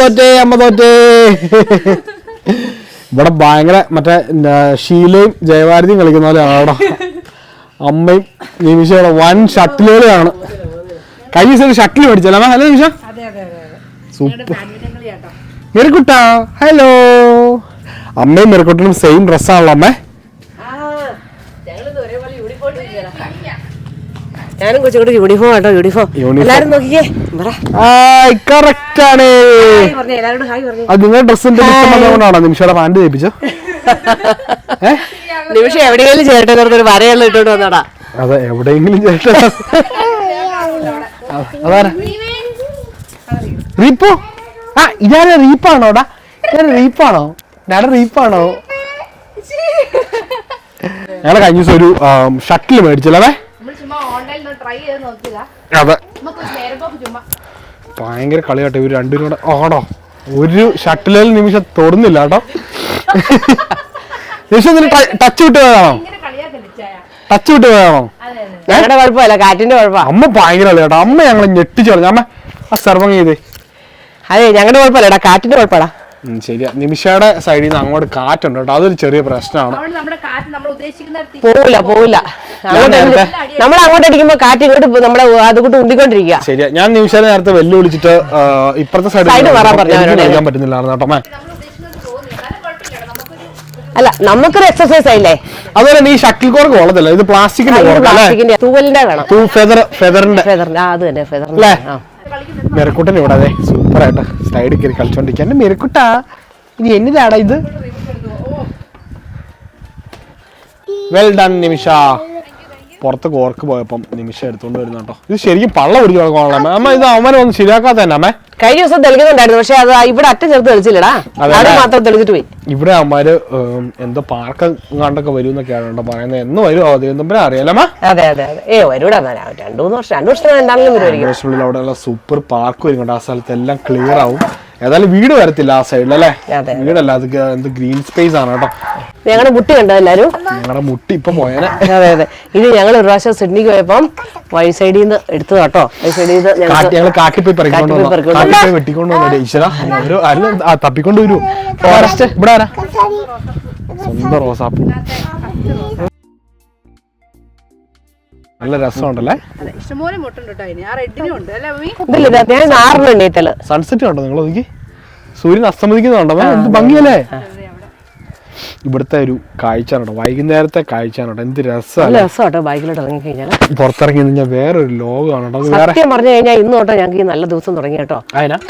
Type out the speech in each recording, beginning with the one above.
തോറ്റേ അമ്മ തോറ്റേ ഇവിടെ ഭയങ്കര മറ്റേ ഷീലയും ജയഭാരതിയും കളിക്കുന്ന പോലെ അവിടെ അമ്മയും നിമിഷയുടെ വൻ ഷട്ടിലുകളാണ് കഴിഞ്ഞ ദിവസം ഷട്ടിൽ മേടിച്ചല്ലേ? ഹലോ നിമിഷ. സൂപ്പർ. ബാഡ്മിന്റൺ കളി കേട്ടോ ഹലോ. അമ്മയും മെറിക്കുട്ടനും സെയിം ഡ്രസ്സാണല്ലോ അമ്മേ. ഞാനും കൊച്ചുകൂടെ യൂണിഫോം ആട്ടോ യൂണിഫോം. എല്ലാരും നോക്കിക്കേ. കറക്റ്റാണ് കറക്റ്റ് ആണ്. ഹായ് എല്ലാവരോടും ഹായ് പറഞ്ഞു. അത് നിങ്ങളുടെ ഡ്രസ്സിന്റെ കൊണ്ടാണോ നിമിഷയുടെ പാന്റ് ചെയ്യിപ്പിച്ചോ നിമിഷം എവിടെയെങ്കിലും ചേട്ടൻ ഒരു വരയുള്ള ഇട്ടോണ്ട് വന്നടാ. അതെ എവിടെയെങ്കിലും ചേട്ടൻ. അതാരാ? റീപ്പോ? ആ ഇതാരാ റീപ്പാണോടാ ഞാൻ റീപ്പാണോ? ഞാൻ റീപ്പാണോ? ഞങ്ങളെ കഴിഞ്ഞ ദിവസം ഒരു ഷട്ടിൽ മേടിച്ചല്ലേ നമ്മൾ കളി കേട്ടോ ട്രൈ ചെയ്ത് നോക്കിയതാ. അതെ. നമുക്ക് നേരം ചുമ്മാ. ഭയങ്കര കളിയാട്ടെ. ഇവർ രണ്ടുപേരും കൂടെ ആടോ ഒരു ഷട്ടിലിൽ നിമിഷം തൊടുന്നില്ല കേട്ടോ. നിമിഷം ടച്ച് വിട്ട് പോയതാണോ ടച്ച് വിട്ട് പോയതാണോ ഞങ്ങളുടെ കുഴപ്പമില്ല. കാറ്റിന്റെ അമ്മ ഭയങ്കര കളിയാട്ടോ. അമ്മ ഞങ്ങളെ ഞെട്ടിച്ചു കളഞ്ഞു. അമ്മ ആ സർവം ചെയ്തേ. അതെ ഞങ്ങളുടെ കുഴപ്പമില്ലടാ കാറ്റിന്റെ കുഴപ്പമാടാ ശരിയാ. നിമിഷയുടെ സൈഡിൽ നിന്ന് അങ്ങോട്ട് കാറ്റുണ്ട് കേട്ടോ. അതൊരു ചെറിയ പ്രശ്നമാണ്. അവിടെ നമ്മുടെ കാറ്റ് നമ്മൾ ഉദ്ദേശിക്കുന്നിടത്ത് പോവില്ല. പോവില്ല. നമ്മൾ അങ്ങോട്ട് അടിക്കുമ്പോ കാറ്റ് ഇങ്ങോട്ട് നമ്മളെ അതുകൊണ്ട് ഉണ്ടിക്കൊണ്ടിരിക്കുക ശരിയാ. ഞാൻ നിമിഷം നേരത്തെ വെല്ലുവിളിച്ചിട്ട് ഇപ്പഴത്തെ ഇപ്പുറത്തെ സൈഡ്. കളിക്കാൻ പറ്റുന്നില്ലായിരുന്നു കേട്ടോ നമുക്കൊരു അല്ല നമുക്കൊരു എക്സസൈസ് ആയില്ലേ? അതുപോലെ നീ ഷട്ടിൽ കോർക്ക് ഉള്ളതല്ല ഇത് പ്ലാസ്റ്റിക്കിന്റെ പ്ലാസ്റ്റിക്കിന്റെ തൂവലിന്റെ വേണം. ഫെദർ ഫെദറിന്റെ ഫെദറിന്റെ അത് തന്നെ ഫെദറിന്റെ മെരക്കുട്ടൻ ഇവിടെ അതെ സൂപ്പർ ആയിട്ട് സൈഡിൽ കയറി കളിച്ചോണ്ടിരിക്കുക എന്റെ മെരക്കുട്ടാ ഇനി എന്നതാടാ ഇത്? Well done Nimisha. പുറത്ത് കോർക്ക് പോയപ്പം നിമിഷം എടുത്തോണ്ട് വരുന്ന കേട്ടോ. ഇത് ശരിക്കും പള്ള പിടിച്ചു കൊടുക്കണം അമ്മ ഇത് അവനെ ഒന്ന് ശരിയാക്കാത്ത തന്നെ അമ്മേ. കഴിഞ്ഞ ദിവസം തെളിക്കുന്നുണ്ടായിരുന്നു പക്ഷെ അത് ഇവിടെ അറ്റം ചേർത്ത് തെളിച്ചില്ലടാ. അവിടെ മാത്രം തെളിച്ചിട്ട് പോയി. ഇവിടെ അമ്മമാര് എന്തോ പാർക്ക് കണ്ടൊക്കെ വരും എന്നൊക്കെയാണ് കേട്ടോ പറയുന്നത്. എന്ന് വരും അവധിയൊന്നും അറിയാലമ്മ അതെ അതെ അതെ. ഏ വരൂടാ. രണ്ടു മൂന്ന് വർഷം രണ്ടു വർഷം എന്താണെങ്കിലും വരുമായിരിക്കും അവിടെയുള്ള സൂപ്പർ പാർക്ക് വരും കേട്ടോ. ആ സ്ഥലത്ത് എല്ലാം ക്ലിയർ ആവും. ഏതായാലും വീട് വരത്തില്ല ആ സൈഡിൽ അല്ലേ. വീടല്ല അത് എന്ത് ഗ്രീൻ സ്പേസ് ആണ് കേട്ടോ. ഞങ്ങളുടെ മുട്ടി കണ്ടോ എല്ലാരും? ഞങ്ങളുടെ മുട്ടി ഇപ്പൊ പോയനെ. അതെ അതെ ഇത് ഞങ്ങൾ ഒരു പ്രാവശ്യം സിഡ്നിക്ക് പോയപ്പം വഴി സൈഡിൽ നിന്ന് എടുത്തു കേട്ടോ വഴി സൈഡിൽ നിന്ന് ഞങ്ങൾ കാട്ടിപ്പോയി പറിക്കൊണ്ട് വെട്ടിക്കൊണ്ട് ഈശ്വര തപ്പിക്കൊണ്ട് വരൂ. ഫോറസ്റ്റ്. ഇവിടെ സ്വന്തം റോസാപ്പൂ. നല്ല രസമുണ്ടല്ലേ? ഇഷ്ടംപോലെ മുട്ടുണ്ട് കേട്ടോ അതിന് ആ റെഡിനും ഉണ്ട്. അല്ലേ മമ്മി ഇതില്ല ഇത് ഞാൻ ആറിന് എണ്ണീത്തൽ സൺസെറ്റ് കണ്ടോ നിങ്ങൾ നോക്കി. സൂര്യൻ അസ്തമിക്കുന്നുണ്ടോ? എന്ത് ഭംഗിയല്ലേ? ഇവിടുത്തെ ഒരു കാഴ്ച കേട്ടോ വൈകുന്നേരത്തെ കാഴ്ച കേട്ടോ എന്ത് രസമാണ് രസമല്ലേ രസം കേട്ടോ ബൈക്കിലോട്ട് ഇറങ്ങി കഴിഞ്ഞാൽ പുറത്തിറങ്ങി കഴിഞ്ഞാൽ വേറൊരു ലോകമാണ്? അത് സത്യം പറഞ്ഞു കഴിഞ്ഞാൽ ഇന്ന് തൊട്ടോ ഞങ്ങൾക്ക് നല്ല ദിവസം തുടങ്ങി കേട്ടോ.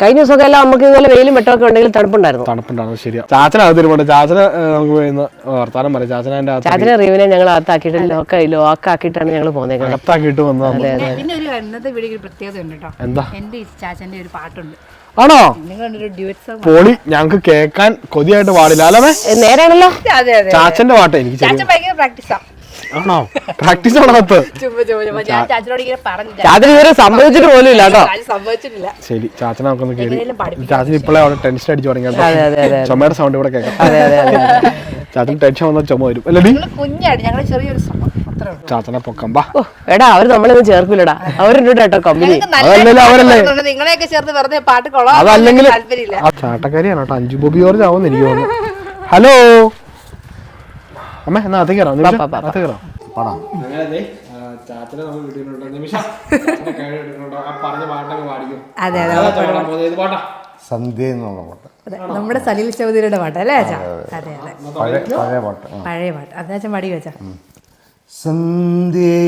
കഴിഞ്ഞ ദിവസമൊക്കെ എല്ലാം നമുക്ക് ഇതുപോലെ വെയിലും വെട്ടമൊക്കെ ഉണ്ടെങ്കിൽ തണുപ്പുണ്ടായിരുന്നു. തണുപ്പുണ്ടായിരുന്നു. ശരിയാ. ചാച്ചന ഇരുപണ്ട് ചാച്ചന് ഏഹ്, നമുക്ക് പോയിന്ന് വർത്താനം പറയാം. ചാച്ചന ചാച്ചനെ റീവിനെ ഞങ്ങൾ അകത്താക്കിയിട്ട് ലോക്ക ലോക്കാക്കിയിട്ടാണ് ഞങ്ങൾ പോകുന്നത് അകത്താക്കിയിട്ട് വന്നത് അതെ അതെ പിന്നെ ഒരു പ്രത്യേകത ഉണ്ട് കേട്ടോ. എന്താ? എന്റെ ചാച്ചന്റെ ഒരു പാട്ടുണ്ട്. ആണോ? പൊളി ഞങ്ങക്ക് കേക്കാൻ കൊതിയായിട്ട് പാടില്ല അല്ലേ നേരാണല്ലോ. അതെ അതെ ചാച്ചന്റെ പാട്ട് എനിക്ക് പ്രാക്ടീസാ. ആണോ? പ്രാക്ടീസ് ആണോ ചാച്ചന് ഇതുവരെ സംഭവിച്ചിട്ട് പോലും ഇല്ല കേട്ടോ. ചാച്ചൻ ശരി ചാച്ചൻ നമുക്കൊന്ന് കേറി ചാച്ചൻ ഇപ്പോഴേ അവിടെ ടെൻഷൻ അടിച്ചു തുടങ്ങി അതെ, അതെ, അതെ. ചുമയുടെ സൗണ്ട് ഇവിടെ കേൾക്കാം. അതെ അതെ അതെ. ചാച്ചൻ ടെൻഷൻ വന്നാൽ ചുമ വരും. അല്ലേ കുഞ്ഞായിട്ട് ഞങ്ങൾ ചെറിയൊരു ചാച്ചനെ പൊക്കം ബാ ഓ എടാ അവർ നമ്മളൊന്നും ചേർക്കില്ലടാ അവരുണ്ട് കേട്ടോ കമ്പനി. അതല്ലല്ലോ അവരല്ലേ? നിങ്ങളെയൊക്കെ ചേർത്ത് വെറുതെ പാട്ട് കൊള്ളാം അതല്ലെങ്കിൽ താല്പര്യമില്ല. ആ ചാട്ടക്കാരിയാണ് കേട്ടോ. അഞ്ചു ബോബി ജോർജ് ആവുമെന്ന് എനിക്ക് തോന്നുന്നു. ഹലോ? അമ്മ എന്നാ അത് കയറാം നിമിഷം. അത് കയറാം ചാച്ചനെ നമ്മൾ കിട്ടിയിട്ടുണ്ട് നിമിഷം. പറഞ്ഞ പാട്ടൊക്കെ പാടിക്കും. അതെ അതെ പാട്ടാ. സന്ധ്യ എന്നുള്ള പാട്ട്. നമ്മുടെ സലീൽ ചൗധരിയുടെ പാട്ട് അല്ലേ അച്ഛാ? അതെ അതെ പഴയ പാട്ട്. പഴയ പാട്ട്. അതാച്ചാ മടി വെച്ച. സന്ധ്യേ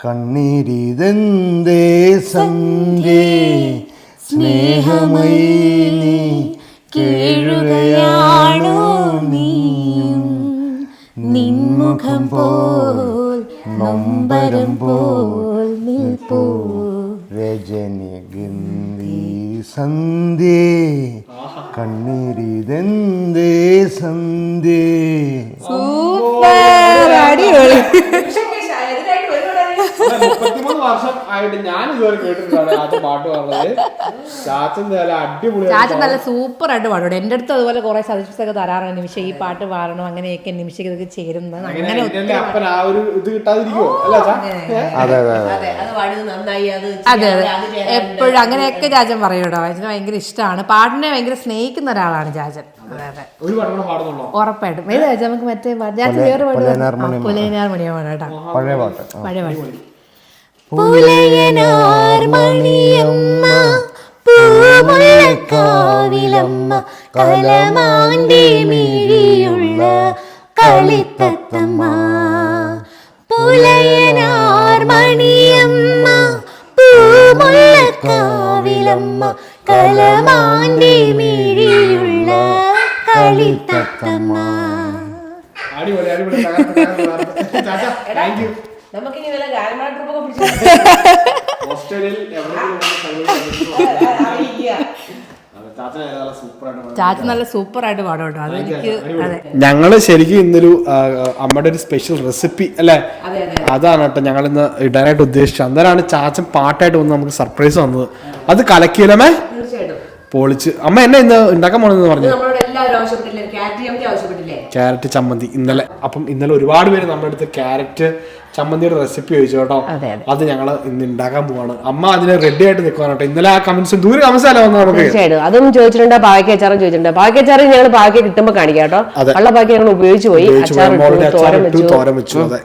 കണ്ണീരിതെന്തേ സന്ധ്യേ സ്നേഹമയി നീ കേഴുകയാണോ നീയും? നിൻമുഖം പോൽ നൊമ്പരം പോൽ നിൽപ്പോ. രജനി ഗന്ധി സന്ധ്യേ. കണ്ണീരിതെന്തേ സന്ധ്യേ. അടിപൊളി. വർഷം ആയിട്ട് ഞാൻ ഇതുവരെ കേട്ടിട്ടാണ് പാട്ട് പറഞ്ഞത്. ചാച്ചൻ നല്ല അടിപൊളി ചാച്ചൻ നല്ല സൂപ്പർ ആയിട്ട് പാടും എന്റെ അടുത്ത് അതുപോലെ കുറെ സജഷൻസ് ഒക്കെ തരാറുണ്ട്. നിമിഷം ഈ പാട്ട് പാടണം അങ്ങനെയൊക്കെ നിമിഷം ഇതൊക്കെ ചേരുന്നത്. അങ്ങനെ എന്റെ അപ്പൻ ആ ഒരു ഇത് കിട്ടാതിരിക്കുവോ? അല്ല അതെ അതെ അതെ. എപ്പോഴും അങ്ങനെയൊക്കെ ചാച്ചൻ പറയൂ ചാച്ചന് ഭയങ്കര ഇഷ്ടമാണ്. പാട്ടിനെ ഭയങ്കര സ്നേഹിക്കുന്ന ഒരാളാണ് ചാച്ചൻ. ഉറപ്പായിട്ടും. ഏത് ചാച്ചൻ നമുക്ക് മറ്റേ ചാച്ചൻ വേറെ പാട്ട് ആ, പുലയനാർ മണിയാ പാടാം പഴയ പാട്ട്. പഴയ പാട്ട്. புலையனார் மணியம்மா பூமுள்ள காவிலம்மா கலமாண்டி மீழியுள்ள களித்தத்தம்மா. புலையனார் மணியம்மா பூமுள்ள காவிலம்மா கலமாண்டி மீழியுள்ள களித்தத்தம்மா. அடிபொலி அடிபொலி தேங்க்யூ നമുക്കിനി വല്ല ഗാനമേള ട്രിപ്പൊക്കെ പിടിച്ചു അതെ, പാടും. നല്ല സൂപ്പർ ആയിട്ട് പാടും കേട്ടോ. അതെനിക്ക് അതെ ഞങ്ങൾ ശരിക്കും ഇന്നൊരു അമ്മയുടെ ഒരു സ്പെഷ്യൽ റെസിപ്പി അല്ലേ? അതാണ് കേട്ടോ ഞങ്ങൾ ഇന്ന് ഇടാനായിട്ട് ഉദ്ദേശിച്ചത്. അന്നേരമാണ് ചാച്ചൻ പാട്ടായിട്ട് വന്ന് നമുക്ക് സർപ്രൈസ് വന്നത്. അത് കലക്കിയിലമേ പൊളിച്ച്. അമ്മ എന്നെ ഇന്ന് ഉണ്ടാക്കാൻ പോണെന്ന് പറഞ്ഞു. ക്യാരറ്റ് ചമ്മന്തി ഇന്നലെ. അപ്പം ഇന്നലെ ഒരുപാട് പേര് നമ്മുടെ അടുത്ത് ക്യാരറ്റ് ചമ്മന്തിയുടെ റെസിപ്പി ചോദിച്ചു കേട്ടോ. അതെ, ഞങ്ങൾ ഇന്ന് ഉണ്ടാക്കാൻ പോവാണ്. അമ്മ അതിന് റെഡി ആയിട്ട് നിൽക്കുവാണ് കേട്ടോ. ഇന്നലെ ആ കമന്റ്സ് ദൂരെ കമന്റ്സ് അല്ല നമുക്ക്? തീർച്ചയായിട്ടും. അതും ചോദിച്ചിട്ടുണ്ട് പാവയ്ക്കച്ചാറും ചോദിച്ചിട്ടുണ്ട്. പാവയ്ക്കച്ചാറ് ഞങ്ങൾ പാവയ്ക്ക കിട്ടുമ്പോൾ കാണിക്കാം കേട്ടോ. ഉള്ള പാവയ്ക്ക ഞങ്ങൾ ഉപയോഗിച്ച് പോയി. തോരൻ വെച്ചു. അതെ.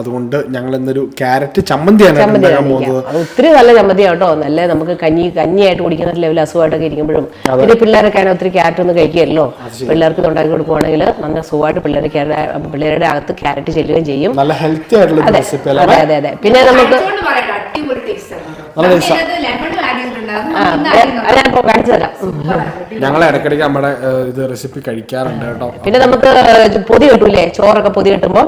അതുകൊണ്ട് ഞങ്ങൾ ഇന്നൊരു ക്യാരറ്റ് ചമ്മന്തിയാണ് ഉണ്ടാക്കാൻ പോകുന്നത്. ഒത്തിരി നല്ല ചമ്മന്തി കേട്ടോ. നല്ല നമുക്ക് കഞ്ഞി കഞ്ഞിയായിട്ട് കുടിക്കുന്ന ലെവൽ അസുഖമായിട്ടൊക്കെ ഇരിക്കുമ്പോഴും. പിന്നെ പിള്ളേരൊക്കെ അതിന് ഒത്തിരി ക്യാരറ്റ് ഒന്നും കഴിക്കുകയല്ലോ പിള്ളേർക്ക് ഉണ്ടാക്കി കൊടുക്കുവാണെങ്കിൽ നല്ല സുഖമായിട്ട് പിള്ളേരെ പിള്ളേരുടെ അകത്ത് ക്യാരറ്റ് ചെല്ലുകയും ചെയ്യും. നല്ല ഹെൽത്തി ആയിട്ടുള്ള അതെ അതെ അതെ പിന്നെ നമുക്ക്. ഞങ്ങൾ ഇടയ്ക്കിടയ്ക്ക് നമ്മുടെ ഇത് റെസിപ്പി കഴിക്കാറുണ്ട് കേട്ടോ. പിന്നെ നമുക്ക് പൊതി കിട്ടൂലേ? ചോറൊക്കെ പൊതി കിട്ടുമ്പോൾ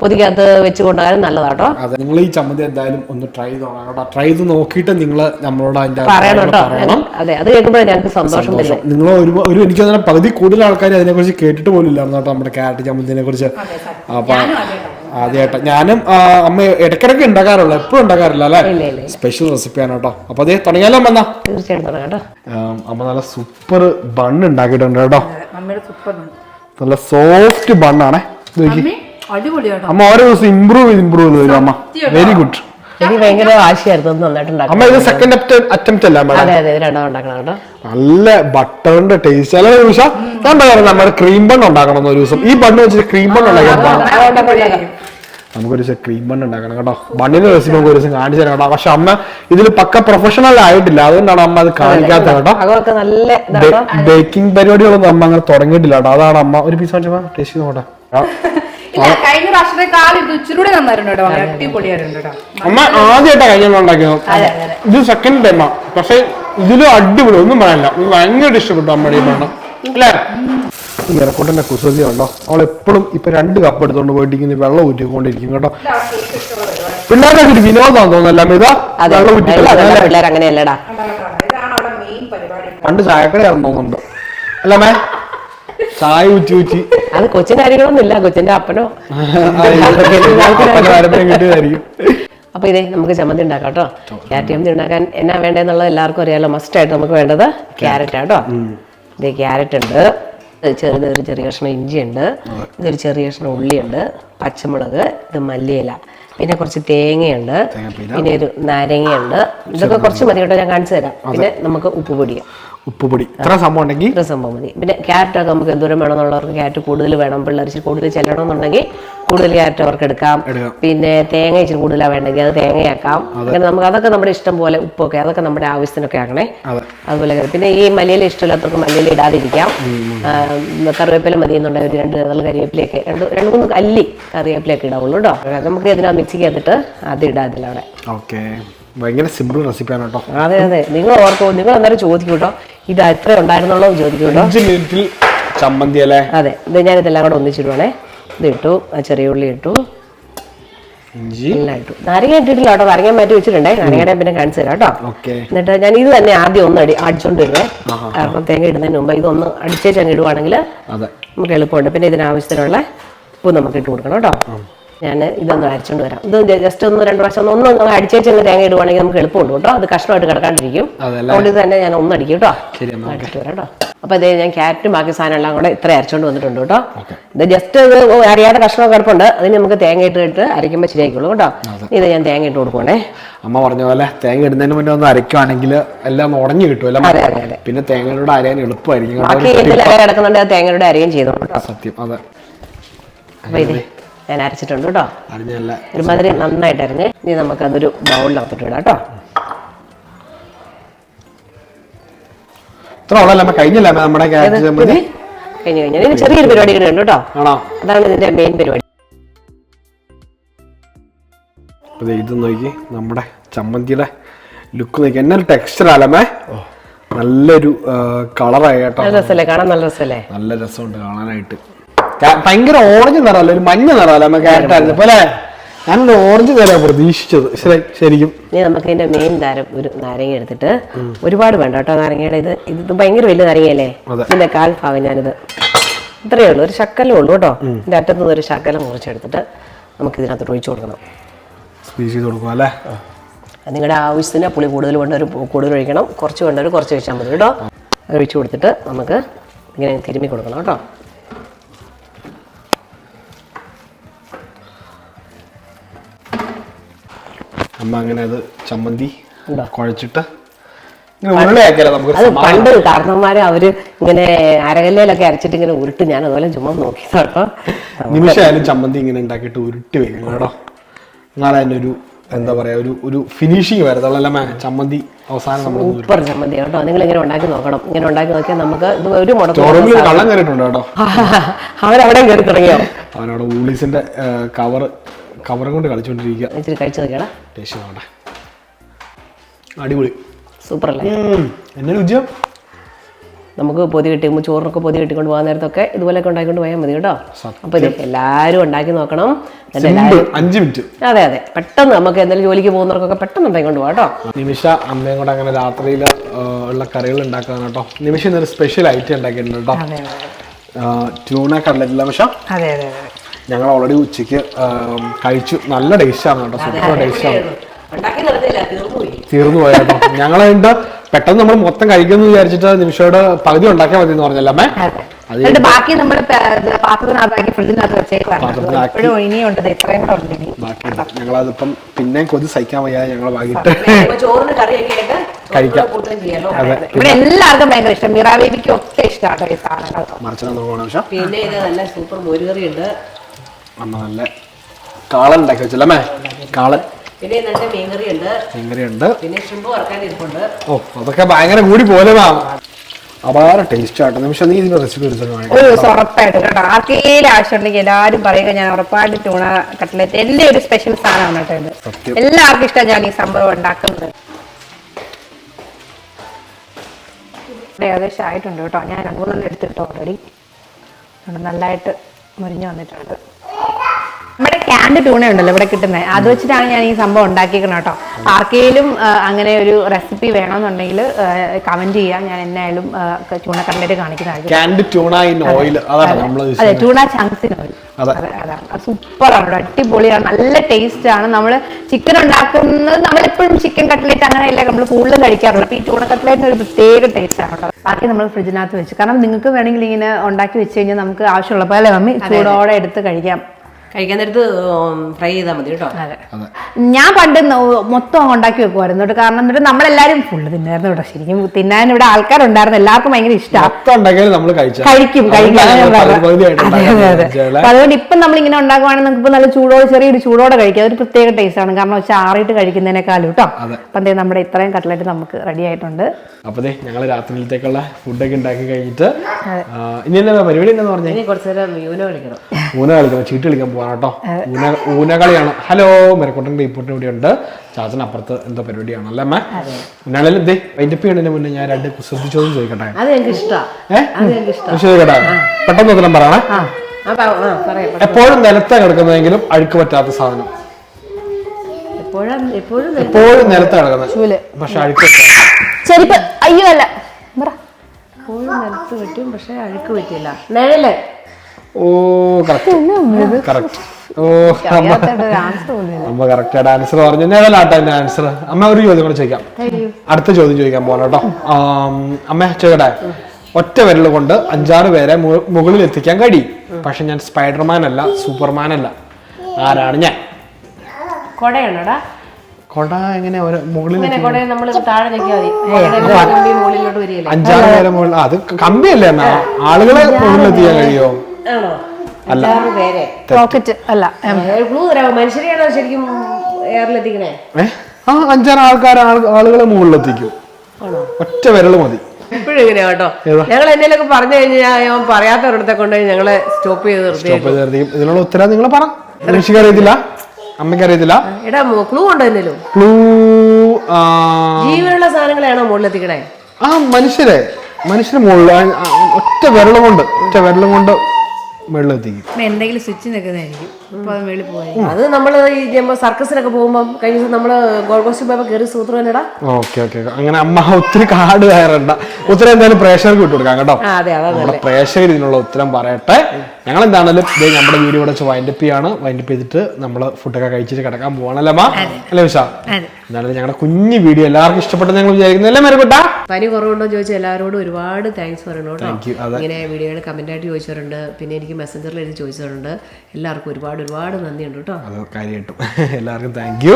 പൊതിക്കകത്ത് വെച്ച് കൊണ്ടുപോകാനും നല്ലതാട്ടോ. അതെ നിങ്ങൾ ഈ ചമ്മന്തി എന്തായാലും ഒന്ന് ട്രൈ ചെയ്ത് നോക്കണം കേട്ടോ. ട്രൈ ചെയ്ത് നോക്കിയിട്ട് നിങ്ങൾ നമ്മളോട് അതിന്റെ പറയണം അതെ അത് കേൾക്കുമ്പോഴേ ഞങ്ങൾക്ക് സന്തോഷം. നിങ്ങൾ ഒരു ഒരു എനിക്ക് തന്നെ പകുതി കൂടുതൽ ആൾക്കാർ അതിനെ കുറിച്ച് കേട്ടിട്ട് പോലും ഇല്ലായിരുന്നു കേട്ടോ നമ്മുടെ കാരറ്റ് ചമ്മന്തിനെ കുറിച്ച് അപ്പൊ ആദ്യമായിട്ട് ഞാനും അമ്മ ഇടയ്ക്കിടയ്ക്ക് ഉണ്ടാക്കാറുള്ളൂ. എപ്പോഴും ഉണ്ടാക്കാറില്ല അല്ലെ. സ്പെഷ്യൽ റെസിപ്പിയാണ് കേട്ടോ. അപ്പൊ അതേ തുടങ്ങിയാലോ അമ്മ തീർച്ചയായിട്ടും അമ്മ നല്ല സൂപ്പർ ബണ്ണ് ഉണ്ടാക്കിയിട്ടുണ്ട് കേട്ടോ. നല്ല സോഫ്റ്റ് ബണ്ണാണേ അമ്മ ഓരോ ദിവസം ഇമ്പ്രൂവ് ചെയ്ത് ഇമ്പ്രൂവ് ചെയ്ത് അമ്മ. വെരി ഗുഡ് എനിക്ക് ഭയങ്കര വാശിയായിരുന്നു ഇത് നന്നായിട്ട് അമ്മ ഇത് സെക്കൻഡ് അറ്റംപ്റ്റ് അല്ല അതെ അതെ ഇത് രണ്ടാം ഉണ്ടാക്കണം കേട്ടോ. നല്ല ബട്ടറിന്റെ ടേസ്റ്റ് അല്ല ഒരു ഞാൻ പറയാം നമ്മുടെ ക്രീം ബൺ ഉണ്ടാക്കണം ഒരു ദിവസം. ഈ ബണ്ണ് വെച്ചിട്ട് ക്രീം ബൺ ഉണ്ടാക്കിയാൽ നമുക്കൊരു ദിവസം ക്രീം ബൺ ഉണ്ടാക്കണം കേട്ടോ. ബണ്ണിന്റെ റെസിപ്പി നമുക്ക് ഒരു ദിവസം കാണിച്ചു തരാം കേട്ടോ. പക്ഷെ അമ്മ ഇതിൽ പക്ക പ്രൊഫഷണൽ ആയിട്ടില്ല. അതുകൊണ്ടാണ് അമ്മ അത് കാണിക്കാത്ത കേട്ടോ. നല്ല ബേക്കിംഗ് പരിപാടികളൊന്നും അമ്മ അങ്ങനെ തുടങ്ങിയിട്ടില്ല കേട്ടോ. അതാണ് അമ്മ. ഒരു പീസ് കാണിച്ചപ്പോ ടേസ്റ്റ് നോട്ടെ കഴിഞ്ഞ ഇത് നന്നായിരുന്നു കേട്ടോ. അടിപൊളിയായിരുന്നു കേട്ടോ. അമ്മ ആദ്യമായിട്ടാ കഴിഞ്ഞ ഉണ്ടാക്കിയത്. ഇത് സെക്കൻഡ് ടൈമാ പക്ഷെ ഇതിലും അടിപൊളി. ഒന്നും പറയാനില്ല ഭയങ്കര ഇഷ്ടപ്പെട്ടു അമ്മയുടെ അല്ലേ? ഈ ഇറക്കോട്ടന്റെ കുസൃതി ഉണ്ടോ അവൾ എപ്പോഴും ഇപ്പൊ രണ്ട് കപ്പ് എടുത്തോണ്ട് പോയിട്ട് ഇങ്ങനെ വെള്ളം ഊറ്റിക്കൊണ്ടിരിക്കും കേട്ടോ. പിള്ളേരുടെ ഒരു വിനോദം തോന്നല്ല വെള്ളം ഊറ്റി അങ്ങനെയല്ലടാ. പരിപാടി പണ്ട് ചായക്കടയാണെന്ന് തോന്നുന്നുണ്ട്. അല്ലമ്മേ ചായ ഊറ്റി ഊറ്റി. അത് കൊച്ചിന്റെ കാര്യങ്ങളൊന്നും ഇല്ല. കൊച്ചിന്റെ അപ്പനോ? കിട്ടിയതായിരിക്കും അപ്പൊ ഇതേ നമുക്ക് ചമ്മന്തി ഉണ്ടാക്കാം കേട്ടോ. ക്യാരറ്റ് ചമ്മന്തി ഉണ്ടാക്കാൻ എന്നാ വേണ്ടതെന്നുള്ളത് എല്ലാവർക്കും അറിയാലോ. മസ്റ്റ് ആയിട്ട് നമുക്ക് വേണ്ടത് ക്യാരറ്റ് കേട്ടോ. ഇതേ ക്യാരറ്റ് ഉണ്ട്. ഇത് ചെറുത് ഒരു ചെറിയ കഷ്ണം ഇഞ്ചി ഉണ്ട് ഇതൊരു ചെറിയ കഷ്ണം ഉള്ളിയുണ്ട് പച്ചമുളക് ഇത് മല്ലിയില പിന്നെ കുറച്ച് തേങ്ങയുണ്ട് പിന്നെ ഒരു നാരങ്ങയുണ്ട്. ഇതൊക്കെ കുറച്ച് മതി കേട്ടോ ഞാൻ കാണിച്ചു തരാം. പിന്നെ നമുക്ക് ഉപ്പ് പൊടിയും. ഉപ്പുപൊടി. ഇത്ര സംഭവം ഉണ്ടെങ്കിൽ ഇത്ര സംഭവം മതി. പിന്നെ ക്യാരറ്റ് ഒക്കെ നമുക്ക് എന്തോരം വേണമെന്നുള്ളവർക്ക് ക്യാരറ്റ് കൂടുതൽ വേണം. പിള്ളേർ ഇച്ചിരി കൂടുതൽ ചെല്ലണമെന്നുണ്ടെങ്കിൽ കൂടുതൽ ക്യാരറ്റ് അവർക്ക് എടുക്കാം. പിന്നെ തേങ്ങ ഇച്ചിരി കൂടുതലാണ് വേണ്ടെങ്കിൽ അത് തേങ്ങയാക്കാം. അങ്ങനെ നമുക്ക് അതൊക്കെ നമ്മുടെ ഇഷ്ടം പോലെ ഉപ്പൊക്കെ അതൊക്കെ നമ്മുടെ ആവശ്യത്തിനൊക്കെ ആക്കണേ അതെ. അതുപോലെ പിന്നെ ഈ മല്ലിയില ഇഷ്ടമില്ലാത്തവർക്ക് മലയിൽ ഇടാതിരിക്കാം. കറിവേപ്പില മതി എന്നുണ്ടെങ്കിൽ ഒരു രണ്ട് നല്ല കറിവേപ്പിലയൊക്കെ രണ്ട് രണ്ട് മൂന്ന് അല്ലി കറിവേപ്പിലയൊക്കെ ഇടാവുള്ളൂ കേട്ടോ. നമുക്ക് ഇതിനാ മിക്സ് ചെയ്തിട്ട് അത് ഇടാതില്ല അവിടെ. ഓക്കെ. ഭയങ്കര സിമ്പിൾ റെസിപ്പിയാണ് കേട്ടോ. അതെ അതെ. നിങ്ങൾ ഓർക്കോ നിങ്ങൾ അന്നേരം ചോദിക്കും കേട്ടോ. ഇത് എത്ര ഉണ്ടായിരുന്നുള്ളൂ ചോദിക്കും കേട്ടോ. അഞ്ച് മിനിറ്റിൽ ചമ്മന്തി അല്ലേ? അതെ. ഇത് ഞാൻ ഇതെല്ലാം കൂടെ ഒന്നിച്ചിടുവാണേ. ഇത് ഇട്ടു ആ ചെറിയ ഉള്ളി ഇട്ടു. ഇഞ്ചി. എല്ലാം ഇട്ടു. നാരങ്ങ ഇട്ടിട്ടില്ല കേട്ടോ. നാരങ്ങ മാറ്റി വെച്ചിട്ടുണ്ടേ. നാരങ്ങയുടെ പിന്നെ കാണിച്ചു തരാം കേട്ടോ. എന്നിട്ട് ഞാൻ ഇത് തന്നെ ആദ്യം ഒന്ന് അടി അടിച്ചോണ്ട് വരുവേ കാരണം തേങ്ങ ഇടുന്നതിന് മുമ്പ് ഇതൊന്ന് അടിച്ചേച്ച് അങ്ങ് ഇടുവാണെങ്കിൽ നമുക്ക് എളുപ്പമുണ്ട്. പിന്നെ ഇതിനാവശ്യത്തിനുള്ള ഉപ്പ് നമുക്ക് ഇട്ട് കൊടുക്കണം കേട്ടോ. ഞാൻ ഇതൊന്ന് അരച്ചോണ്ട് വരാം. ഇത് ജസ്റ്റ് ഒന്ന് രണ്ട് പ്രാവശ്യം ഒന്ന് ഒന്ന് അടിച്ചേച്ച് അങ്ങ് തേങ്ങ ഇടുവാണെങ്കിൽ നമുക്ക് എളുപ്പമുണ്ട് കേട്ടോ. അത് കഷ്ണമായിട്ട് കിടക്കാണ്ടിരിക്കും. അതുകൊണ്ട് തന്നെ ഞാൻ ഒന്ന് അടിക്കും കേട്ടോ. അടിച്ചിട്ട് വരാം കേട്ടോ. അപ്പൊ ഇതേ ഞാൻ ക്യാരറ്റും ബാക്കി സാധനം എല്ലാം കൂടെ ഇത്ര അരച്ചുകൊണ്ട് വന്നിട്ടുണ്ട് കേട്ടോ. ഇത് ജസ്റ്റ് ഇത് അറിയാതെ കഷ്ണം കിടപ്പുണ്ട്. അതിന് നമുക്ക് തേങ്ങ ഇട്ട് ഇട്ട് അരയ്ക്കുമ്പോൾ ശരിയായിക്കോളൂ കേട്ടോ. ഇത് ഞാൻ തേങ്ങ ഇട്ട് കൊടുക്കണേ അമ്മ പറഞ്ഞ പോലെ തേങ്ങ ഇടുന്നതിന് മുന്നേ ഒന്ന് അരയ്ക്കുവാണെങ്കിൽ എല്ലാം ഉടഞ്ഞു അതെ, അതെ. പിന്നെ തേങ്ങയുടെ അരയാൻ എളുപ്പമായിരിക്കും. ബാക്കി കിടക്കുന്നുണ്ട് തേങ്ങയുടെ അരയും ചെയ്തോളൂ കേട്ടോ. സത്യം അതെ. അപ്പൊ ഇത് ഞാൻ അരച്ചിട്ടുണ്ട് കേട്ടോ. ഒരു ഒരുമാതിരി നന്നായിട്ട് അരിഞ്ഞ് ഇനി നമുക്ക് അതൊരു ബൗളിനകത്തിട്ട് ഇടാം കേട്ടോ. ഇത്ര ഉള്ളല്ല കഴിഞ്ഞില്ല നമ്മുടെ കഴിഞ്ഞു കഴിഞ്ഞാൽ ചെറിയൊരു പരിപാടി കൂടെ ഉണ്ട് കേട്ടോ. അതാണ് ഇതിന്റെ മെയിൻ പരിപാടി. ഇത് നോക്കി നമ്മുടെ ചമ്മന്തിയുടെ ലുക്ക് നോക്കി. എന്നൊരു ടെക്സ്ചർ ആലമേ നല്ലൊരു കളറായി കേട്ടോ. നല്ല രസമല്ലേ? കാണാൻ നല്ല രസമല്ലേ? നല്ല രസമുണ്ട് കാണാനായിട്ട്. ഭയങ്കര ഓറഞ്ച് നിറമല്ല? ഒരു മഞ്ഞ നിറമല്ല നമ്മൾ ക്യാരറ്റ് ആയിരുന്നു പോലെ ഞാനൊരു ഓറഞ്ച് നിറയാണ് പ്രതീക്ഷിച്ചത്. ശരി ശരിക്കും. ഇനി നമുക്ക് ഇതിന്റെ മെയിൻ താരം ഒരു നാരങ്ങ എടുത്തിട്ട് ഒരുപാട് വേണ്ട കേട്ടോ നാരങ്ങയുടെ ഇത്. ഇത് ഭയങ്കര വലിയ നാരങ്ങയല്ലേ. ഇതിന്റെ കാൽ ഭാഗം ഞാനിത് ഇത്രയേ ഉള്ളൂ. ഒരു ശക്കലേ ഉള്ളൂ കേട്ടോ. ഇതിന്റെ അറ്റത്ത് നിന്ന് ഒരു ശക്കലം മുറിച്ചെടുത്തിട്ട് നമുക്ക് ഇതിനകത്ത് ഒഴിച്ചു കൊടുക്കണം. കൊടുക്കും അല്ലേ? നിങ്ങളുടെ ആവശ്യത്തിന് പുളി കൂടുതൽ വേണ്ടവർ കൂടുതൽ ഒഴിക്കണം. കുറച്ച് വേണ്ടവർ കുറച്ച് വെച്ചാൽ മതി കേട്ടോ. ഒഴിച്ചു കൊടുത്തിട്ട് നമുക്ക് ഇങ്ങനെ തിരുമ്മി കൊടുക്കണം കേട്ടോ. അമ്മ അങ്ങനെ അത് ചമ്മന്തി കുഴച്ചിട്ട് അത് പണ്ട് കാരണന്മാര് അവർ ഇങ്ങനെ അരകല്ലയിലൊക്കെ അരച്ചിട്ട് ഇങ്ങനെ ഉരുട്ട് ഞാൻ അതുപോലെ ചുമ്മാ നോക്കി നിമിഷമായാലും ചമ്മന്തി ഇങ്ങനെ ഉണ്ടാക്കിയിട്ട് ഉരുട്ടി വെക്കണം കേട്ടോ. എന്നാലും അതിന്റെ ഒരു എന്താ പറയാ ഒരു ഒരു ഫിനിഷിങ് വരത്തുള്ളൂ. ചമ്മന്തി അവസാനം നമ്മൾ സൂപ്പർ ചമ്മന്തി കേട്ടോ. നിങ്ങൾ ഇങ്ങനെ ഉണ്ടാക്കി നോക്കണം. ഇങ്ങനെ ഉണ്ടാക്കി നോക്കിയാൽ നമുക്ക് ഒരു മുടക്കം കള്ളം കയറിയിട്ടുണ്ട് കേട്ടോ. അവരവിടെ കയറി തുടങ്ങിയോ? അവനവിടെ ഊളീസിന്റെ കവർ കവറും കൊണ്ട് കളിച്ചോണ്ടിരിക്കുക ഇച്ചിരി കഴിച്ചു നോക്കിയാടാ. ടേസ്റ്റ് നോക്കട്ടെ അടിപൊളി. സൂപ്പർ അല്ലേ എന്നെ രുചിയോ നമുക്ക് പൊതി കിട്ടി ചോറിനൊക്കെ പൊതി കിട്ടിക്കൊണ്ട് പോകാൻ നേരത്തൊക്കെ ഇതുപോലെയൊക്കെ ഉണ്ടാക്കിക്കൊണ്ട് പോയാൽ മതി കേട്ടോ. അപ്പോൾ അപ്പൊ ഇത് എല്ലാവരും ഉണ്ടാക്കി നോക്കണം. അഞ്ച് മിനിറ്റ്. അതെ അതെ. പെട്ടെന്ന് നമുക്ക് എന്തെങ്കിലും ജോലിക്ക് പോകുന്നവർക്കൊക്കെ പെട്ടെന്ന് ഉണ്ടാക്കിക്കൊണ്ട് പോകാം കേട്ടോ. നിമിഷ അമ്മയും കൂടെ അങ്ങനെ രാത്രിയിൽ ഉള്ള കറികൾ ഉണ്ടാക്കാൻ കേട്ടോ. നിമിഷ ഇന്നൊരു സ്പെഷ്യൽ ഐറ്റം ഉണ്ടാക്കിയിട്ടുണ്ട് കേട്ടോ. ട്യൂണ കടലറ്റില്ല പക്ഷേ അതെ അതെ അതെ. ഞങ്ങൾ ഓൾറെഡി ഉച്ചയ്ക്ക് കഴിച്ചു. നല്ല ടേസ്റ്റാണ് കേട്ടോ. സൂപ്പർ ടേസ്റ്റാണ് തീർന്നു. പോയാട്ടോ ഞങ്ങൾ അതിന്റെ പെട്ടെന്ന് നമ്മൾ മൊത്തം കഴിക്കുന്നു വിചാരിച്ചിട്ട് നിമിഷയോട് പകുതി ഉണ്ടാക്കിയാൽ മതി എന്ന് പറഞ്ഞല്ലേ അമ്മേ? ബാക്കി പാത്രത്തിനകത്താക്കി ഫ്രിഡ്ജിനകത്ത് വെച്ചേക്കാണ്. ഉണ്ട്. ഞങ്ങളതിപ്പം പിന്നെയും കൊതി സഹിക്കാൻ വയ്യാതെ ഞങ്ങൾ വൈകിട്ട് ചോറിന് കറിയൊക്കെ ആയിട്ട് കഴിക്കാം. ഇവിടെ എല്ലാവർക്കും ഭയങ്കര ഇഷ്ടം. മിറാബേബിക്ക് ഒക്കെ ഇഷ്ടമാണ് ഈ സാധനങ്ങൾ മറിച്ചാൽ നോക്കണം പിന്നെ ഇത് നല്ല സൂപ്പർ മോരുകറി ഉണ്ട് അമ്മ നല്ല കാളൻ ഉണ്ടാക്കി വെച്ചല്ലേ കാളൻ. പിന്നെ നല്ല മീൻകറി ഉണ്ട് ഭയങ്കര ഉണ്ട് പിന്നെ ഷിമ്പ് വറക്കാൻ ഇരിപ്പുണ്ട് ഓ അതൊക്കെ ഭയങ്കര കൂടി പോലെ അപാര ടേസ്റ്റ് ആട്ടെ. നിമിഷം നീ ഇതിന്റെ റെസിപ്പി ഉറപ്പായിട്ട്. കേട്ടോ ആർക്കെങ്കിലും ആവശ്യമുണ്ടെങ്കിൽ എല്ലാവരും പറയുക ഞാൻ ഉറപ്പായിട്ട് ട്യൂണ കട്ട്ലറ്റ് എന്റെ ഒരു സ്പെഷ്യൽ സാധനമാണ് കേട്ടോ ഇത്. എല്ലാവർക്കും ഇഷ്ടം ഞാൻ ഈ സംഭവം ഉണ്ടാക്കുന്നത്. ഏകദേശം ആയിട്ടുണ്ട് കേട്ടോ. ഞാൻ രണ്ടു മൂന്നെണ്ണം എടുത്തിട്ടോ ഓൾറെഡി നന്നായിട്ട് മുരിഞ്ഞു വന്നിട്ടുണ്ട്. Yeah. ക്യാൻഡ് ട്യൂണ ഉണ്ടല്ലോ ഇവിടെ കിട്ടുന്നത് അത് വെച്ചിട്ടാണ് ഞാൻ ഈ സംഭവം ഉണ്ടാക്കിയിരിക്കുന്നത് കേട്ടോ. ആർക്കെങ്കിലും അങ്ങനെ ഒരു റെസിപ്പി വേണമെന്നുണ്ടെങ്കിൽ കമന്റ് ചെയ്യാം. ഞാൻ എന്നായാലും ട്യൂണ കട്ട്ലറ്റ് കാണിക്കുന്നതായിരിക്കും. ട്യൂണ ഓയിൽ അതാണ് ടൂണ ചങ്ക്സിന് ഓയിൽ അതെ. അതെ അതാണ് സൂപ്പറാണ് അടിപൊളിയാണ്. നല്ല ടേസ്റ്റ് ആണ് നമ്മൾ ചിക്കൻ ഉണ്ടാക്കുന്നത് നമ്മളെപ്പോഴും ചിക്കൻ കട്ട്ലേറ്റ് അങ്ങനെയല്ല നമ്മൾ കൂടുതലും കഴിക്കാറുള്ളൂ ഈ ടൂണ കട്ട്ലേറ്റിന് ഒരു പ്രത്യേക ടേസ്റ്റ് ആണ് കേട്ടോ. ബാക്കി നമ്മൾ ഫ്രിഡ്ജിനകത്ത് വെച്ച്. കാരണം നിങ്ങൾക്ക് വേണമെങ്കിൽ ഇങ്ങനെ ഉണ്ടാക്കി വെച്ച് കഴിഞ്ഞാൽ നമുക്ക് ആവശ്യമുള്ളപ്പോൾ അല്ലേ മമ്മി ചൂടോടെ എടുത്ത് കഴിക്കാം. കഴിക്കാൻ നേരത്ത് ഫ്രൈ ചെയ്താൽ മതി കേട്ടോ. അതെ. ഞാൻ പണ്ട് മൊത്തം ഉണ്ടാക്കി വെക്കുമായിരുന്നു. കേട്ടോ കാരണം എന്നിട്ട് നമ്മളെല്ലാരും ഫുള്ള് തിന്നായിരുന്നു കേട്ടോ ശരിക്കും തിന്നാൻ ഇവിടെ ആൾക്കാരുണ്ടായിരുന്നു. എല്ലാവർക്കും ഭയങ്കര ഇഷ്ടമാണ് കഴിക്കും കഴിക്കും. അതുകൊണ്ട് ഇപ്പം നമ്മൾ ഇങ്ങനെ ഉണ്ടാക്കുവാണെങ്കിൽ നമുക്ക് ഇപ്പൊ നല്ല ചൂടോടെ ചെറിയൊരു ചൂടോടെ കഴിക്കാം. അതൊരു പ്രത്യേക ടേസ്റ്റ് ആണ്. കാരണം വെച്ചാൽ ആറിയിട്ട് കഴിക്കുന്നതിനേക്കാളും കേട്ടോ. അപ്പം നമ്മുടെ ഇത്രയും കട്ട്ലറ്റ് നമുക്ക് റെഡി ആയിട്ടുണ്ട്. അപ്പൊ ഞങ്ങൾ രാത്രിയിലത്തേക്കുള്ള ഫുഡൊക്കെ ഉണ്ടാക്കി കഴിഞ്ഞിട്ട് ഇനി എന്നാ പരിപാടി എന്താ പറഞ്ഞു? കുറച്ചു നേരം കളിക്കണം. ഊന കളിക്കണം. ചീട്ട് കളിക്കാൻ പോവാണ് കേട്ടോ ഊന ഊനകളിയാണ്. ഹലോ മെരക്കൂട്ടൻ റിപ്പോർട്ടിന് ഇവിടെ ഉണ്ട് ചാച്ചൻ അപ്പുറത്ത് എന്തോ പരിപാടിയാണ് അല്ലേ അമ്മ എന്നാലും ദേ വൈൻഡപ്പ് ചെയ്യണതിന് മുന്നേ ഞാൻ രണ്ട് കുസൃതി ചോദ്യം ചോദിക്കട്ടെ? ഏഹ് ചോദിക്കട്ടെ? പെട്ടെന്ന് ഉത്തരം പറയണേ. പറയാം എപ്പോഴും നിലത്താ കിടക്കുന്നതെങ്കിലും അഴുക്ക് പറ്റാത്ത സാധനം. എപ്പോഴും എപ്പോഴും എപ്പോഴും നിലത്താ കിടക്കുന്നത്. പക്ഷെ അഴുക്ക്. ചെരുപ്പ് അയ്യോ അല്ല. പറ. എപ്പോഴും നിലത്ത് പറ്റും പക്ഷെ അഴുക്ക് പറ്റില്ല. നിഴൽ ഓ കറക്റ്റ് കറക്റ്റ് ഓ അമ്മ. അമ്മ കറക്റ്റ് ആൻസർ പറഞ്ഞു. ഞാൻ ഏതായാലും ആട്ടെ എന്റെ ആൻസർ അമ്മ ഒരു ചോദ്യം കൂടെ ചോദിക്കാം. അടുത്ത ചോദ്യം ചോദിക്കാൻ പോകണം കേട്ടോ. അമ്മ ചോദിക്കട്ടെ? ഒറ്റ വിരൽ കൊണ്ട് അഞ്ചാറ് പേരെ മുകളിൽ എത്തിക്കാൻ കഴിയും പക്ഷെ ഞാൻ സ്പൈഡർമാൻ അല്ല സൂപ്പർമാൻ അല്ല. ആരാണ് ഞാൻ? കൊടയാണോടാ കൊട എങ്ങനെ മുകളിൽ അഞ്ചാറ് പേരെ മുകളിൽ അത് കമ്പിയല്ലേ എന്നാ ആളുകളെ മുകളിൽ എത്തിക്കാൻ കഴിയോ? ആണോ? അല്ല. അഞ്ചാറ് പേരെ. റോക്കറ്റ് അല്ല മനുഷ്യരെയാണോ ശരിക്കും എയറിലെത്തിക്കണേ ആ അഞ്ചാറ് ആൾക്കാർ ആളുകളെ മുകളിലെത്തിക്കും. ഒറ്റ വിരൽ മതി. ഇപ്പോഴും ഇങ്ങനെയാ കേട്ടോ. ഞങ്ങൾ എന്തെങ്കിലുമൊക്കെ പറഞ്ഞു കഴിഞ്ഞാൽ ഞാൻ പറയാത്തവരുടെ കൊണ്ടുപോയി ഞങ്ങളെ സ്റ്റോപ്പ് ചെയ്ത് നിർത്തി ഇതിനുള്ള ഉത്തരം നിങ്ങൾ പറ. ഋഷിക്ക് അറിയത്തില്ല? അമ്മയ്ക്ക് അറിയത്തില്ല? എടാ ക്ലൂ ഉണ്ടോ എന്തെങ്കിലും? ക്ലൂ ജീവനുള്ള സാധനങ്ങളെയാണോ മുകളിലെത്തിക്കണേ? ആ മനുഷ്യരെ. മനുഷ്യന് മുകളിൽ ഒറ്റ വിരലും കൊണ്ട് ഒറ്റ വിരലും കൊണ്ട് ഇപ്പൊ എന്തെങ്കിലും സ്വിച്ച് നിൽക്കുന്നതായിരിക്കും. വെളി പോയി. അത് നമ്മൾ ഈ സർക്കസിലൊക്കെ പോകുമ്പോൾ കഴിഞ്ഞ ദിവസം നമ്മൾ ഗോൾഗോസ്റ്റ് പോയപ്പോൾ കയറി സൂത്രനടാ ഓക്കെ ഓക്കെ. അങ്ങനെ അമ്മ ഒത്തിരി കാട് കയറണ്ട. ഉത്തരം എന്തായാലും പ്രേക്ഷകർക്ക് വിട്ടു കൊടുക്കാം കേട്ടോ. ആ അതെ അതാ നമ്മുടെ പ്രേക്ഷകർ ഇതിനുള്ള ഉത്തരം പറയട്ടെ. ഞങ്ങൾ എന്താണെങ്കിലും ദേ നമ്മുടെ വീഡിയോ ഇവിടെ വൈൻഡപ്പ് ചെയ്യാണ്. വൈൻഡപ്പ് ചെയ്തിട്ട് നമ്മൾ ഫുഡൊക്കെ കഴിച്ചിട്ട് കിടക്കാൻ പോകണല്ലേ അമ്മ? അല്ലേ വിശാ എന്നാലും ഞങ്ങളുടെ കുഞ്ഞു വീഡിയോ എല്ലാവർക്കും ഇഷ്ടപ്പെട്ടെന്ന് ഞങ്ങൾ വിചാരിക്കുന്നില്ല മെരുകുട്ടാ? പനി കുറവുണ്ടോ എന്ന് ചോദിച്ചാൽ എല്ലാവരോടും ഒരുപാട് താങ്ക്സ് പറയണോ. ഇങ്ങനെ വീഡിയോയിൽ കമന്റ് ആയിട്ട് ചോദിച്ചവരുണ്ട്. പിന്നെ എനിക്ക് മെസ്സഞ്ചറിൽ എഴുതി ചോദിച്ചവരുണ്ട്. എല്ലാവർക്കും ഒരുപാട് ഒരുപാട് ഒരുപാട് നന്ദിയുണ്ട് കേട്ടോ. അത് കാര്യമായിട്ടും. എല്ലാവർക്കും താങ്ക് യു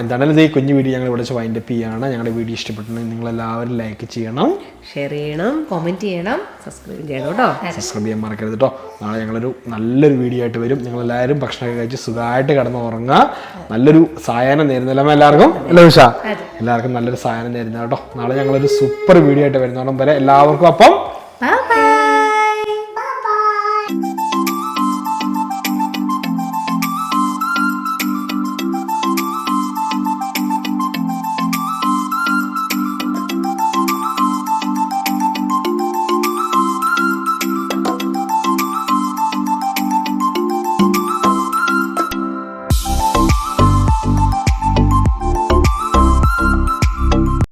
എന്താണെങ്കിലും ഈ കുഞ്ഞു വീഡിയോ ഞങ്ങൾ ഇവിടെ വൈൻഡ് അപ്പ് ചെയ്യാണ്. ഞങ്ങളുടെ വീഡിയോ ഇഷ്ടപ്പെട്ടുണ്ടെങ്കിൽ നിങ്ങൾ എല്ലാവരും ലൈക്ക് ചെയ്യണം. ഷെയർ ചെയ്യണം കോമെന്റ് ചെയ്യണം സബ്സ്ക്രൈബ് ചെയ്യണം കേട്ടോ. സബ്സ്ക്രൈബ് ചെയ്യാൻ മറക്കരുത് കേട്ടോ. നാളെ ഞങ്ങളൊരു നല്ലൊരു വീഡിയോ ആയിട്ട് വരും. നിങ്ങൾ എല്ലാവരും ഭക്ഷണമൊക്കെ കഴിച്ച് സുഖമായിട്ട് കിടന്ന് ഉറങ്ങുക നല്ലൊരു സായാഹ്നം നേരുന്നില്ല എല്ലാവർക്കും? അല്ലേ ഉഷ? എല്ലാവർക്കും നല്ലൊരു സായാഹ്നം നേരുന്ന കേട്ടോ. നാളെ ഞങ്ങളൊരു സൂപ്പർ വീഡിയോ ആയിട്ട് വരുന്നോണം വരെ എല്ലാവർക്കും അപ്പം